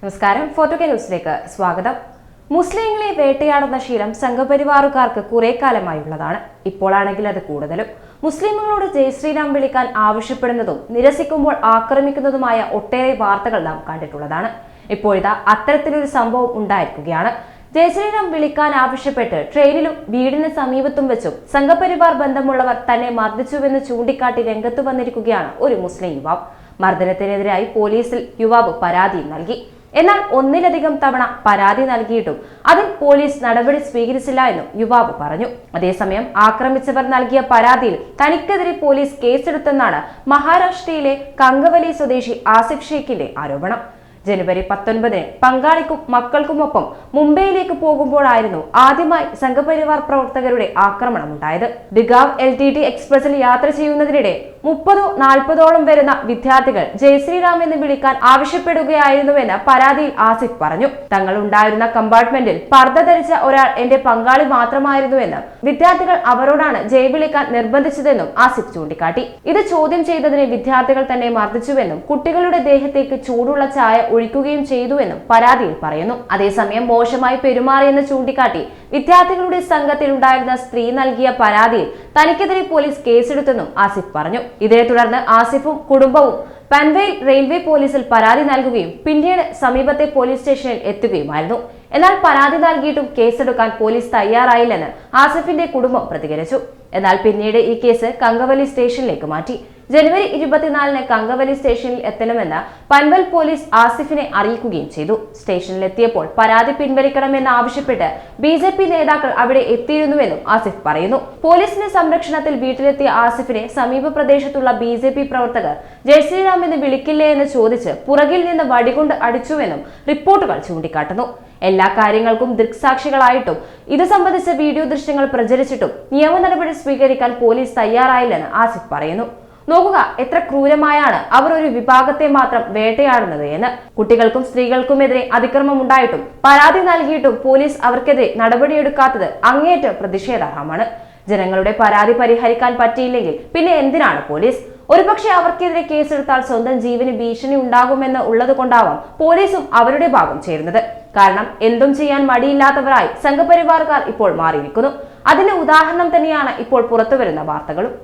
നമസ്കാരം. Photo K ന്യൂസിലേക്ക് സ്വാഗതം. മുസ്ലിങ്ങളെ വേട്ടയാടുന്ന ശീലം സംഘപരിവാറുകാർക്ക് കുറെ കാലമായുള്ളതാണ്. ഇപ്പോഴാണെങ്കിൽ അത് കൂടുതലും. മുസ്ലിങ്ങളോട് ജയ് ശ്രീരാം വിളിക്കാൻ ആവശ്യപ്പെടുന്നതും നിരസിക്കുമ്പോൾ ആക്രമിക്കുന്നതുമായ ഒട്ടേറെ വാർത്തകൾ നാം കണ്ടിട്ടുള്ളതാണ്. ഇപ്പോഴിതാ അത്തരത്തിലൊരു സംഭവം ഉണ്ടായിരിക്കുകയാണ്. ജയ് ശ്രീറാം വിളിക്കാൻ ആവശ്യപ്പെട്ട് ട്രെയിനിലും വീടിന് സമീപത്തും വെച്ചും സംഘപരിവാർ ബന്ധമുള്ളവർ തന്നെ മർദ്ദിച്ചുവെന്ന് ചൂണ്ടിക്കാട്ടി രംഗത്ത് വന്നിരിക്കുകയാണ് ഒരു മുസ്ലിം യുവാവ്. മർദ്ദനത്തിനെതിരായി പോലീസിൽ യുവാവ് പരാതിയും നൽകി. എന്നാൽ ഒന്നിലധികം തവണ പരാതി നൽകിയിട്ടും അതിൽ പോലീസ് നടപടി സ്വീകരിച്ചില്ല എന്നും യുവാവ് പറഞ്ഞു. അതേസമയം ആക്രമിച്ചവർ നൽകിയ പരാതിയിൽ തനിക്കെതിരെ പോലീസ് കേസെടുത്തെന്നാണ് മഹാരാഷ്ട്രയിലെ കങ്കവലി സ്വദേശി ആസിഫ് ഷെയ്ഖിന്റെ ആരോപണം. ജനുവരി പത്തൊൻപതിന് പങ്കാളിക്കും മക്കൾക്കുമൊപ്പം മുംബൈയിലേക്ക് പോകുമ്പോഴായിരുന്നു ആദ്യമായി സംഘപരിവാർ പ്രവർത്തകരുടെ ആക്രമണം ആക്രമണമുണ്ടായത്. ദിഗാവ് എൽ ടി ടി എക്സ്പ്രസിൽ യാത്ര ചെയ്യുന്നതിനിടെ മുപ്പതോ നാൽപ്പതോളം വരുന്ന വിദ്യാർത്ഥികൾ ജയശ്രീറാം എന്ന് വിളിക്കാൻ ആവശ്യപ്പെടുകയായിരുന്നുവെന്ന് പരാതിയിൽ ആസിഫ് പറഞ്ഞു. തങ്ങൾ ഉണ്ടായിരുന്ന കമ്പാർട്ട്മെന്റിൽ പർദ്ദ ധരിച്ച ഒരാൾ എന്റെ പങ്കാളി മാത്രമായിരുന്നുവെന്ന് വിദ്യാർത്ഥികൾ അവരോടാണ് ജയ് വിളിക്കാൻ നിർബന്ധിച്ചതെന്നും ആസിഫ് ചൂണ്ടിക്കാട്ടി. ഇത് ചോദ്യം ചെയ്തതിന് വിദ്യാർത്ഥികൾ തന്നെ മർദ്ദിച്ചുവെന്നും കുട്ടികളുടെ ദേഹത്തേക്ക് ചൂടുള്ള ചായ ഒഴിക്കുകയും ചെയ്തുവെന്നും പരാതിയിൽ പറയുന്നു. അതേസമയം മോശമായി പെരുമാറിയെന്ന് ചൂണ്ടിക്കാട്ടി വിദ്യാർത്ഥികളുടെ സംഘത്തിൽ ഉണ്ടായിരുന്ന സ്ത്രീ നൽകിയ പരാതിയിൽ തനിക്കെതിരെ പോലീസ് കേസെടുത്തെന്നും ആസിഫ് പറഞ്ഞു. ഇതേ തുടർന്ന് ആസിഫും കുടുംബവും പൻവേൽ റെയിൽവേ പോലീസിൽ പരാതി നൽകുകയും പിന്നീട് സമീപത്തെ പോലീസ് സ്റ്റേഷനിൽ എത്തുകയുമായിരുന്നു. എന്നാൽ പരാതി നൽകിയിട്ടും കേസെടുക്കാൻ പോലീസ് തയ്യാറായില്ലെന്ന് ആസിഫിന്റെ കുടുംബം പ്രതികരിച്ചു. എന്നാൽ പിന്നീട് ഈ കേസ് കങ്കവലി സ്റ്റേഷനിലേക്ക് മാറ്റി. ജനുവരി ഇരുപത്തിനാലിന് കങ്കവലി സ്റ്റേഷനിൽ എത്തണമെന്ന് പൻവൽ പോലീസ് ആസിഫിനെ അറിയിക്കുകയും ചെയ്തു. സ്റ്റേഷനിലെത്തിയപ്പോൾ പരാതി പിൻവലിക്കണമെന്ന് ആവശ്യപ്പെട്ട് ബി ജെ പി നേതാക്കൾ അവിടെ എത്തിയിരുന്നുവെന്നും ആസിഫ് പറയുന്നു. പോലീസിന്റെ സംരക്ഷണത്തിൽ വീട്ടിലെത്തിയ ആസിഫിനെ സമീപ പ്രദേശത്തുള്ള ബി ജെ പി പ്രവർത്തകർ ജയശ്രീറാം എന്ന് വിളിക്കില്ലേ എന്ന് ചോദിച്ച് പുറകിൽ നിന്ന് വടികൊണ്ട് അടിച്ചുവെന്നും റിപ്പോർട്ടുകൾ ചൂണ്ടിക്കാട്ടുന്നു. എല്ലാ കാര്യങ്ങൾക്കും ദൃക്സാക്ഷികളായിട്ടും ഇത് സംബന്ധിച്ച വീഡിയോ ദൃശ്യങ്ങൾ പ്രചരിച്ചിട്ടും നിയമ നടപടി സ്വീകരിക്കാൻ പോലീസ് തയ്യാറായില്ലെന്ന് ആസിഫ് പറയുന്നു. നോക്കുക എത്ര ക്രൂരമായാണ് അവർ ഒരു വിഭാഗത്തെ മാത്രം വേട്ടയാടുന്നത് എന്ന്. കുട്ടികൾക്കും സ്ത്രീകൾക്കുമെതിരെ അതിക്രമം ഉണ്ടായിട്ടും പരാതി നൽകിയിട്ടും പോലീസ് അവർക്കെതിരെ നടപടിയെടുക്കാത്തത് അങ്ങേയറ്റം പ്രതിഷേധാർഹമാണ്. ജനങ്ങളുടെ പരാതി പരിഹരിക്കാൻ പറ്റിയില്ലെങ്കിൽ പിന്നെ എന്തിനാണ് പോലീസ്? ഒരുപക്ഷെ അവർക്കെതിരെ കേസെടുത്താൽ സ്വന്തം ജീവന് ഭീഷണി ഉണ്ടാകുമെന്ന് ഉള്ളത് കൊണ്ടാവാം പോലീസും അവരുടെ ഭാഗം ചേരുന്നത്. കാരണം എന്തും ചെയ്യാൻ മടിയില്ലാത്തവരായി സംഘപരിവാറുകാർ ഇപ്പോൾ മാറിയിരിക്കുന്നു. അതിന് ഉദാഹരണം തന്നെയാണ് ഇപ്പോൾ പുറത്തുവരുന്ന വാർത്തകളും.